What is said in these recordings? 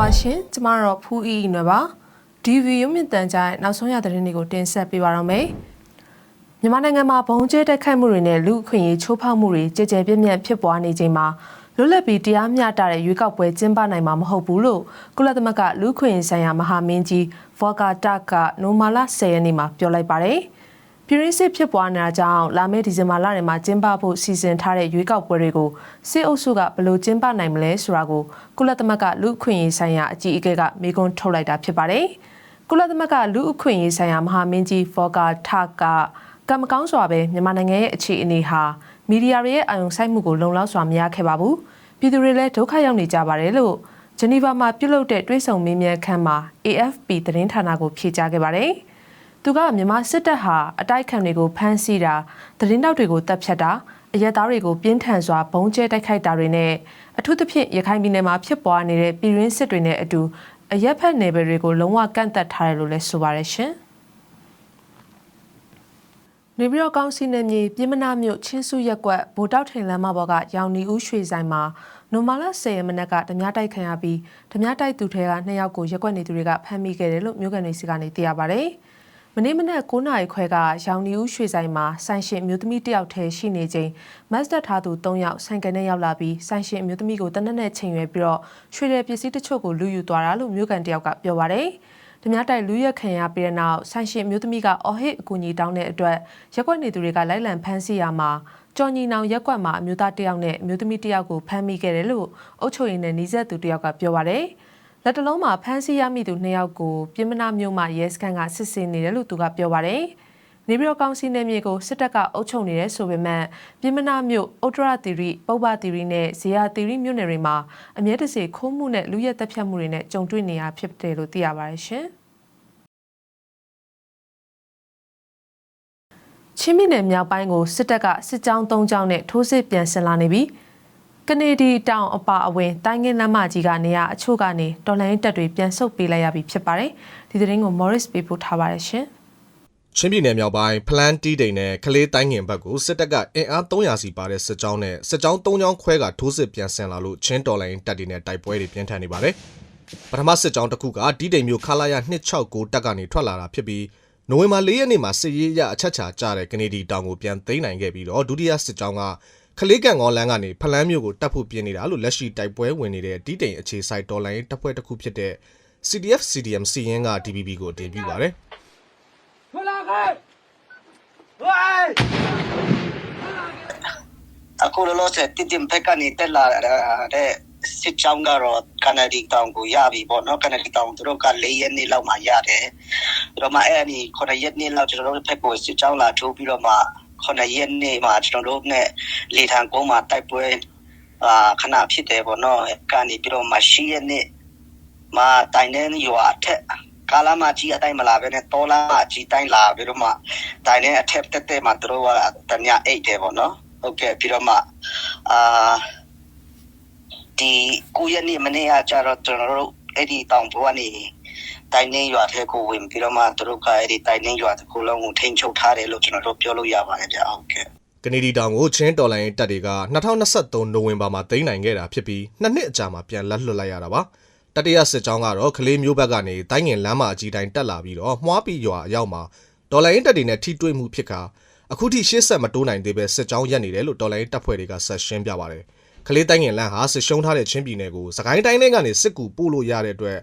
ပါရှင်ကျမတို့ဖူးအီအီနွယ်ပါဒီဗီရုံမြင့်တန်ကြားရဲ့နောက်ဆုံးရသတင်းတွေကိုတင်ဆက်ပေးပါတော့မယ်မြန်မာနိုင်ငံမှာဘုံကျဲတိုက်ခိုက်မှုတွေနဲ့လူအခွင့်အရေးချိုးဖောက်မှုတွေကြည်ကြဲပြန့်ပြန့်ဖြစ်ပွားနေချိန်မှာလွတ်လပ်ပြီးတရားမျှတတဲ့ရွေးကောက်ပွဲကျင်းပနိုင်မှာမဟုတ်ဘူးလို့ကုလသမဂ္ဂလူ့အခွင့်အရေးဆိုင်ရာမဟာမင်းကြီးဗော်ကာတာကနိုမာလာ10ရက်နေ့မှာပြောလိုက်ပါတယ် ပြည်ရင်းစစ်ဖြစ်ပွားနေတာကြောင့်လာမယ့်ဒီဇင်ဘာလထဲမှာကျင်းပဖို့စီစဉ်ထားတဲ့ရွေးကောက်ပွဲတွေကိုစစ်အုပ်စုကဘယ်လိုကျင်းပနိုင်မလဲဆိုတာကိုကုလသမဂ္ဂလူ့အခွင့်အရေးဆိုင်ရာအကြီးအကဲကမေးခွန်းထုတ်လိုက်တာဖြစ်ပါတယ်။ကုလသမဂ္ဂလူ့အခွင့်အရေးဆိုင်ရာမဟာမင်းကြီးဖော်ကာထာကကံမကောင်းစွာပဲမြန်မာနိုင်ငံရဲ့အခြေအနေဟာမီဒီယာတွေရဲ့အာရုံစိုက်မှုကိုလုံလောက်စွာမရခဲ့ပါဘူး။ပြည်သူတွေလည်းဒုက္ခရောက်နေကြပါတယ်လို့ဂျနီဗာမှာပြုလုပ်တဲ့တွဲဆုံမေးမြန်းခန်းမှာ AFP သတင်းဌာနကိုဖြေကြားခဲ့ပါတယ်။ သူကမြန်မာစစ်တပ်ဟာအတိုက်ခံတွေကိုဖမ်းဆီးတာသတင်းတောက်တွေကိုတပ်ဖြတ်တာအရက်သားတွေကိုပြင်းထန်စွာဘုံကျဲတိုက်ခိုက်တာတွေနဲ့အထူးသဖြင့်ရခိုင်ပြည်နယ်မှာဖြစ်ပွားနေတဲ့ပြည်ရင်းစစ်တွေနဲ့အတူအရက်ဖက်နယ်ပယ်တွေကိုလုံးဝကန့်သက်ထားတယ်လို့လည်းဆိုပါရရှင်။နေပြည်တော်ကောင်စီနယ်မြေပြည်မနာမြို့ချင်းစုရက်ကွက်ဗိုလ်တောက်ထိန်လမ်းမပေါ်ကရောင်နီဦးရွှေဆိုင်မှာနိုမာလာ10ရက်မနက်ကဓမြတိုက်ခံရပြီးဓမြတိုက်သူထဲကနှစ်ယောက်ကိုရက်ကွက်နေသူတွေကဖမ်းမိခဲ့တယ်လို့မြို့ကန်တွေစီကနေသိရပါဗျ။ မနေ့မနက်9နာရီခွဲကရောင်နီဦးရွှေဆိုင်မှာဆိုင်ရှင်မျိုးသမီးတယောက်ထဲရှိနေချိန်မတ်တက်ထားသူ3ယောက်ဆိုင်ကနေရောက်လာပြီးဆိုင်ရှင်မျိုးသမီးကိုတနက်နဲ့ချိန်ရွယ်ပြီးတော့ရွှေတဲ့ပစ္စည်းတချို့ကိုလူယူသွားတာလို့မျိုးကန်တယောက်ကပြောပါရယ်။ဓမြတိုက်လူရက်ခံရပြီးတဲ့နောက်ဆိုင်ရှင်မျိုးသမီးကအော်ဟစ်အကူအညီတောင်းတဲ့အတွက်ရက်ွက်နေသူတွေကလိုက်လံဖမ်းဆီးရမှာကြော်ညီနောင်ရက်ွက်မှာအမျိုးသားတယောက်နဲ့အမျိုးသမီးတယောက်ကိုဖမ်းမိခဲ့တယ်လို့အုပ်ချုပ်ရေးနဲ့နှီးဆက်သူတယောက်ကပြောပါရယ်။ လက်တလုံးမှာဖမ်းဆီးရမိသူနှစ်ယောက်ကိုပြည်မနာမြို့မှာရဲစခန်းကစစ်ဆေးနေတယ်လို့သူကပြောပါတယ်။နေပြည်တော်ကောင်စီနယ်မြေကိုစစ်တပ်ကအုပ်ချုပ်နေတယ်ဆိုပေမဲ့ပြည်မနာမြို့ဥတ္တရတီရိပုပ္ပတီရိနဲ့ဇေယတီရိမြို့နယ်တွေမှာအမြဲတစေခိုးမှုနဲ့လူရဲတပ်ဖြတ်မှုတွေနဲ့ကြုံတွေ့နေရဖြစ်တယ်လို့သိရပါတယ်ရှင်။ချင်းပြည်နယ်မြောက်ပိုင်းကိုစစ်တပ်ကစစ်ကြောင်း၃ကြောင်းနဲ့ထိုးစစ်ပြန်ဆင်လာနေပြီး ကနေဒီတောင်အပါအဝင်တိုင်းငင်းလမ်းမကြီးကနေရအချို့ကနေတော်လိုင်းတက်တွေပြန်ဆုတ်ပေးလိုက်ရပြီဖြစ်ပါတယ်ဒီသတင်းကို Morris ပေးပို့ထားပါတယ်ရှင်ချင်းပြည်နယ်မြောက်ပိုင်းဖလန်တီးတိန်နဲ့ကလေးတိုင်းငင်ဘက်ကိုစစ်တပ်ကအင်အား300စီပါတဲ့စစ်ကြောင်းနဲ့စစ်ကြောင်း3ကြောင်းခွဲကထိုးစစ်ပြန်ဆင်လာလို့ချင်းတော်လိုင်းတပ်တွေနဲ့တိုက်ပွဲတွေပြင်းထန်နေပါတယ်ပထမစစ်ကြောင်းတစ်ခုကတီးတိန်မြို့ခလာရ269တပ်ကနေထွက်လာတာဖြစ်ပြီးနိုဝင်ဘာ4ရက်နေ့မှာစစ်ရေးရအချက်ချာကြတဲ့ကနေဒီတောင်ကိုပြန်သိမ်းနိုင်ခဲ့ပြီးတော့ဒုတိယစစ်ကြောင်းက ခလေးကန်ငေါလန်းကနေဖလန်းမြို့ကိုတက်ဖို့ပြင်နေတာလို့လက်ရှိတိုက်ပွဲဝင်နေတဲ့တီးတိန်အခြေဆိုင်တော်လိုင်းတပ်ဖွဲ့တစ်ခုဖြစ်တဲ့ CDF CDM စီရင်က DBB ကိုတင်ပြပါတယ်။ထွက်လာခဲ့။ဝိုင်းအခုလောလောဆယ်တိတင်ဖက်ကနေတက်လာတဲ့စစ်ချောင်းကတော့ကနေဒီတောင်ကိုရပြီပေါ့နော်ကနေဒီတောင်သူတို့က၄ရက်နေ့လောက်မှရတယ်။ပြီးတော့မှအဲ့ဒီ9ရက်နေ့လောက်ကျွန်တော်တို့ဖက်ကိုစစ်ချောင်းလာထိုးပြီးတော့မှ 9ရက်နေ့မှာကျွန်တော်တို့နဲ့လေထံကုန်းမှာတိုက်ပွဲအာခဏဖြစ်တယ်ပေါ့နော်ကနေပြီးတော့မှ10ရက်နေ့မှာတိုင်တဲ့ရွာအထက်ကာလာမကြီးအတိုင်းမလာပဲနဲ့တောလာမကြီးတိုင်းလာပြီးတော့မှတိုင်တဲ့အထက်တက်တက်မှာသူတို့ကတ냐အိတ်တယ်ပေါ့နော်ဟုတ်ကဲ့ပြီးတော့မှအာဒီကိုရနေ့မနေ့ကကျတော့ကျွန်တော်တို့အဲ့ဒီတောင်ပေါ်ကနေ တိုင်နှင်းရွာထဲကိုဝင်ပြီးတော့မှသူတို့ကအဲ့ဒီတိုင်နှင်းရွာတစ်ခုလုံးကိုထိန်းချုပ်ထားတယ်လို့ကျွန်တော်တို့ပြောလို့ရပါတယ်ဗျဟုတ်ကဲ့ကနေဒီတောင်ကိုချင်းတော်လိုင်းတပ်တွေက2023နိုဝင်ဘာမှာသိမ်းနိုင်ခဲ့တာဖြစ်ပြီးနှစ်နှစ်အကြာမှာပြန်လက်လွတ်လိုက်ရတာပါတတိယစစ်ကြောင်းကတော့ကလေးမျိုးဘက်ကနေတိုင်းငင်လမ်းမအကြီးတိုင်းတက်လာပြီးတော့မွှားပီရွာအရောက်မှာဒေါ်လာရင်းတပ်တွေနဲ့ထိတွေ့မှုဖြစ်ခါအခုထိရှေ့ဆက်မတိုးနိုင်သေးပဲစစ်ကြောင်းရက်နေတယ်လို့ဒေါ်လာရင်းတပ်ဖွဲ့တွေကဆက်ရှင်းပြပါတယ်ကလေးတိုင်းငင်လမ်းဟာစစ်ရှုံးထားတဲ့ချင်းပြည်နယ်ကိုစကိုင်းတိုင်းထဲကနေစစ်ကူပို့လို့ရတဲ့အတွက်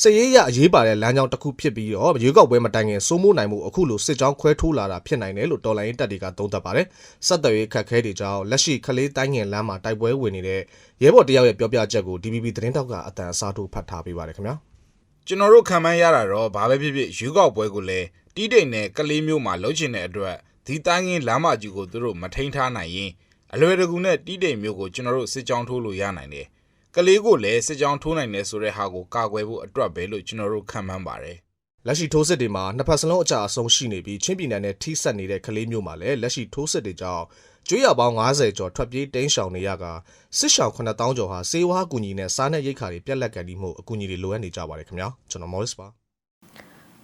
စရေးရအရေးပါတဲ့လမ်းကြောင်းတစ်ခုဖြစ်ပြီးတော့ရွေးကောက်ပွဲမတိုင်ခင်စိုးမိုးနိုင်မှုအခုလိုစစ်ကြောင်းခွဲထိုးလာတာဖြစ်နိုင်တယ်လို့တော်လိုင်းတပ်တွေကသုံးသပ်ပါတယ်။ဆက်သွယ်ရေးခက်ခဲတွေကြောင့်လက်ရှိခလေးတိုင်းငင်လမ်းမှာတိုက်ပွဲဝင်နေတဲ့ရဲဘော်တယောက်ရဲ့ပြောပြချက်ကို DBB သတင်းတောက်ကအတန်အစားထိုးဖတ်ထားပေးပါတယ်ခင်ဗျာ။ကျွန်တော်တို့ခံမှန်းရတာတော့ဘာပဲဖြစ်ဖြစ်ရွေးကောက်ပွဲကိုလည်းတီးတိန်နဲ့ကလေးမျိုးမှာလှုပ်ချင်တဲ့အတွက်ဒီတိုင်းငင်လမ်းမကြီးကိုသူတို့မထိန်ထားနိုင်ရင်အလွယ်တကူနဲ့တီးတိန်မျိုးကိုကျွန်တော်တို့စစ်ကြောင်းထိုးလို့ရနိုင်တယ်။ ကလေးကိုလည်းစစ်ကြောင်းထိုးနိုင်တယ်ဆိုတဲ့ဟာကိုကာကွယ်ဖို့အတွက်ပဲလို့ကျွန်တော်တို့ခံမှန်းပါတယ်လက်ရှိထိုးစစ်တွေမှာနှစ်ဖက်စလုံးအကြအဆုံးရှိနေပြီးချင်းပြည်နယ်နဲ့ထိစပ်နေတဲ့ကလေးမျိုးမှာလည်းလက်ရှိထိုးစစ်တွေကြောင့်ကျွေးရပေါင်း90ကျော်ထွက်ပြေးတိမ်းရှောင်နေရကစစ်ရှောင်9000ကျော်ဟာစေဝါအကူအညီနဲ့စားနပ်ရိက္ခာတွေပြက်လက်ကန်ပြီးမှုအကူအညီတွေလိုအပ်နေကြပါတယ်ခင်ဗျာကျွန်တော် Morris ပါ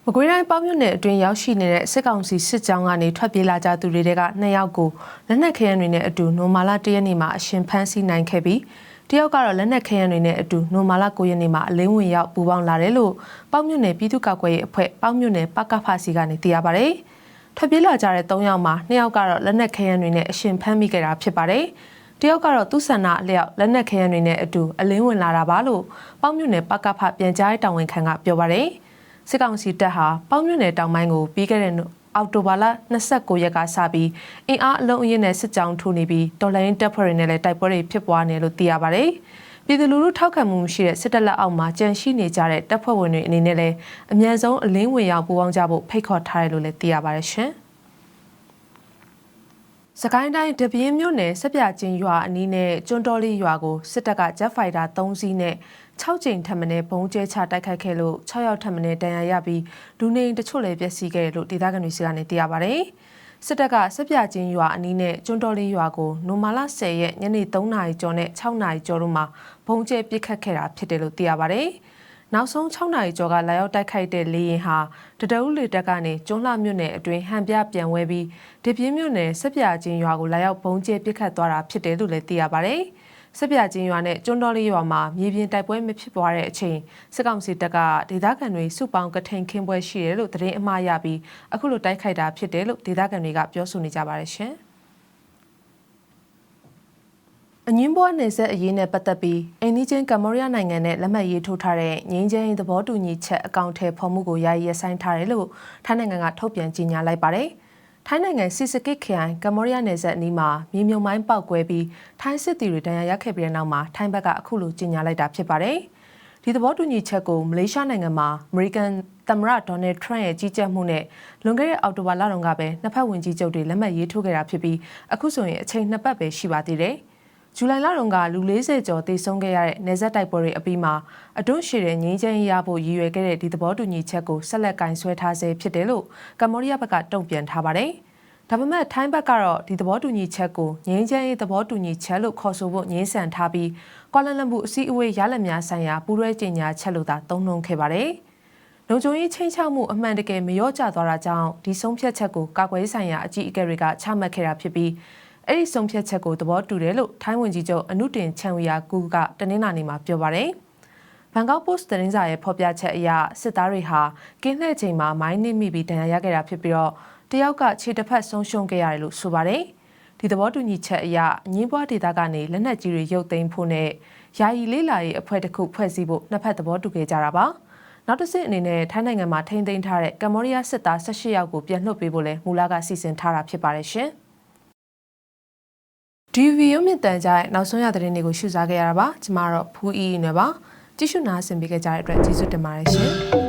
မကွေးတိုင်းပေါ့မြို့နယ်အတွင်းရောက်ရှိနေတဲ့စစ်ကောင်စီစစ်ကြောင်းကနေထွက်ပြေးလာကြသူတွေကနှစ်ယောက်ကိုလက်နက်ခဲယမ်းတွေနဲ့အတူနိုမာလာတရက်နေ့မှာအရှင်ဖမ်းဆီးနိုင်ခဲ့ပြီး တယောက်ကတော့လက်နက်ခဲယမ်းတွေနဲ့အတူနိုမာလာ9ရက်နေ့မှာအလင်းဝင်ရောက်ပူပေါင်းလာတယ်လို့ပေါက်မြို့နယ်ပြည်သူ့ကောက်ကွယ်ရေးအဖွဲ့ပေါက်မြို့နယ်ပကဖစီကနေသိရပါတယ်။ထွက်ပြေးလာကြတဲ့3ယောက်မှာ2ယောက်ကတော့လက်နက်ခဲယမ်းတွေနဲ့အရှင်ဖမ်းမိခဲ့တာဖြစ်ပါတယ်။တယောက်ကတော့သူ့ဆန္ဒအလျောက်လက်နက်ခဲယမ်းတွေနဲ့အတူအလင်းဝင်လာတာပါလို့ပေါက်မြို့နယ်ပကဖပြန်ကြားရေးတာဝန်ခံကပြောပါတယ်။စစ်ကောင်စီတပ်ဟာပေါက်မြို့နယ်တောင်ပိုင်းကိုပြီးခဲ့တဲ့ အောက်တိုဘာလ29ရက်ကစပြီးအင်အားအလုံးအင်းနဲ့စစ်ကြောင်းထိုးနေပြီးတော်လိုင်းတပ်ဖွဲ့တွေနဲ့လည်းတိုက်ပွဲတွေဖြစ်ပွားနေလို့သိရပါတယ်။ပြည်သူလူထုထောက်ခံမှုရှိတဲ့စစ်တပ်လက်အောက်မှာကြန့်ရှိနေကြတဲ့တပ်ဖွဲ့ဝင်တွေအနေနဲ့လည်းအမြန်ဆုံးအလင်းဝင်ရောက်ပူးပေါင်းကြဖို့ဖိတ်ခေါ်ထားတယ်လို့လည်းသိရပါတယ်ရှင်။ စကိုင်းတိုင်းတပင်းမြို့နယ်ဆက်ပြချင်းရွာအနီးနဲ့ကျွန်းတော်လေးရွာကိုစစ်တပ်ကဂျက်ဖိုက်တာ3စီးနဲ့6ကြိမ်ထပ်မံဘုံကျဲချတိုက်ခိုက်ခဲ့လို့6ယောက်ထပ်မံဒဏ်ရာရပြီးလူနေအိမ်တချို့လည်းပျက်စီးခဲ့တယ်လို့ဒေသခံတွေစီကနေသိရပါဗျ။စစ်တပ်ကဆက်ပြချင်းရွာအနီးနဲ့ကျွန်းတော်လေးရွာကိုနိုမာလာ10ရက်ညနေ3နာရီကျော်နဲ့6နာရီကျော်တို့မှာဘုံကျဲပစ်ခတ်ခဲ့တာဖြစ်တယ်လို့သိရပါဗျ။ နောက်ဆုံး6နာရီကျော်ကလာရောက်တိုက်ခိုက်တဲ့လေရင်ဟာတတအုပ်လေတက်ကနေကျွန်းလှမြို့နယ်အတွင်းဟန်ပြပြန်ဝဲပြီးဒီပြင်းမြို့နယ်ဆက်ပြချင်းရွာကိုလာရောက်ဘုံကျဲပစ်ခတ်သွားတာဖြစ်တယ်လို့လည်းသိရပါဗျ။ဆက်ပြချင်းရွာနဲ့ကျွန်းတော်လေးရွာမှာမြေပြင်တိုက်ပွဲမဖြစ်ပွားတဲ့အချိန်စစ်ကောင်စီတပ်ကဒေသခံတွေစုပေါင်းကထိန်ခင်းပွဲရှိတယ်လို့သတင်းအမှားရပြီးအခုလိုတိုက်ခိုက်တာဖြစ်တယ်လို့ဒေသခံတွေကပြောဆိုနေကြပါတယ်ရှင်။ အငင်းဘွားနယ်ဆက်အရေးနဲ့ပတ်သက်ပြီးအိန္ဒိချင်းကမ္ဘောဒီးယားနိုင်ငံနဲ့လက်မှတ်ရေးထိုးထားတဲ့ငင်းချင်းသဘောတူညီချက်အကောင့်ထဲဖော်မှုကိုယာယီရပ်ဆိုင်းထားတယ်လို့ထိုင်းနိုင်ငံကထုတ်ပြန်ကြေညာလိုက်ပါတယ်။ထိုင်းနိုင်ငံစီစကစ်ခရိုင်ကမ္ဘောဒီးယားနယ်စပ်အနီးမှာမြေမြုံမိုင်းပောက်ကွဲပြီးထိုင်းစစ်တီတွေဒဏ်ရာရခဲ့ပြီးတဲ့နောက်မှာထိုင်းဘက်ကအခုလိုကြေညာလိုက်တာဖြစ်ပါတယ်။ဒီသဘောတူညီချက်ကိုမလေးရှားနိုင်ငံမှာအမေရိကန်သမ္မတဒေါ်နယ်ထရန့်ရဲ့ကြီးကြပ်မှုနဲ့လွန်ခဲ့တဲ့အောက်တိုဘာလတုန်းကပဲနှစ်ဖက်ဝင်ကြီးချုပ်တွေလက်မှတ်ရေးထိုးခဲ့တာဖြစ်ပြီးအခုဆိုရင်အချိန်နှစ်ပတ်ပဲရှိပါသေးတယ်။ ဇူလိုင်လတုန်းကလူ40ကျော်တေဆုံးခဲ့ရတဲ့နေဆက်တိုက်ပွဲတွေအပြီးမှာအတွန့်ရှည်တဲ့ငြိမ်းချမ်းရေးရဖို့ရည်ရွယ်ခဲ့တဲ့ဒီသဘောတူညီချက်ကိုဆက်လက်ကင်ဆွဲထားဆဲဖြစ်တယ်လို့ကမ္ဘောဒီးယားဘက်ကတုံ့ပြန်ထားပါတယ်။ဒါပေမဲ့ထိုင်းဘက်ကတော့ဒီသဘောတူညီချက်ကိုငြိမ်းချမ်းရေးသဘောတူညီချက်လို့ခေါ်ဆိုဖို့ငြင်းဆန်ထားပြီးကွာလန်လမ်ပူအစည်းအဝေးရလဒ်များဆိုင်ရာပူးတွဲကြေညာချက်လို့သာသုံးနှုန်းခဲ့ပါတယ်။လုံခြုံရေးချင်းချောက်မှုအမှန်တကယ်မလျော့ကျသွားတာကြောင့်ဒီဆုံးဖြတ်ချက်ကိုကာကွယ်ဆိုင်ရာအကြီးအကဲတွေကချမှတ်ခဲ့တာဖြစ်ပြီး အဲ့ဒီဆုံးဖြတ်ချက်ကိုသဘောတူတယ်လို့ထိုင်းဝန်ကြီးချုပ်အနုတင်ချန်ဝီယာကူကတနင်္လာနေ့မှာပြောပါတယ်။ဘန်ကောက်ပို့စ်သတင်းစာရဲ့ဖော်ပြချက်အရစစ်သားတွေဟာကင်းလှည့်ချိန်မှာမိုင်းနစ်မိပြီးဒဏ်ရာရခဲ့တာဖြစ်ပြီးတော့တယောက်ကခြေတစ်ဖက်ဆုံးရှုံးခဲ့ရတယ်လို့ဆိုပါတယ်။ဒီသဘောတူညီချက်အရအငင်းပွားဒေသကနေလက်နက်ကြီးတွေရုပ်သိမ်းဖို့နဲ့ယာယီလေးလာရေးအဖွဲ့တစ်ခုဖွဲ့စည်းဖို့နှစ်ဖက်သဘောတူခဲ့ကြတာပါ။နောက်တစ်ဆင့်အနေနဲ့ထိုင်းနိုင်ငံမှာထိန်းသိမ်းထားတဲ့ကမ္ဘောဒီးယားစစ်သား18ယောက်ကိုပြန်လွှတ်ပေးဖို့လဲမူလကစီစဉ်ထားတာဖြစ်ပါတယ်ရှင်။ DV ရုံမြင့်တန်ကြရဲ့နောက်ဆုံးရသတင်းတွေကိုရှုစားခဲ့ရတာပါကျမတော့ဖူးအီးနေပါကြည့်ရှုနားဆင်ပေးကြတဲ့အတွက်ကျေးဇူးတင်ပါတယ်ရှင်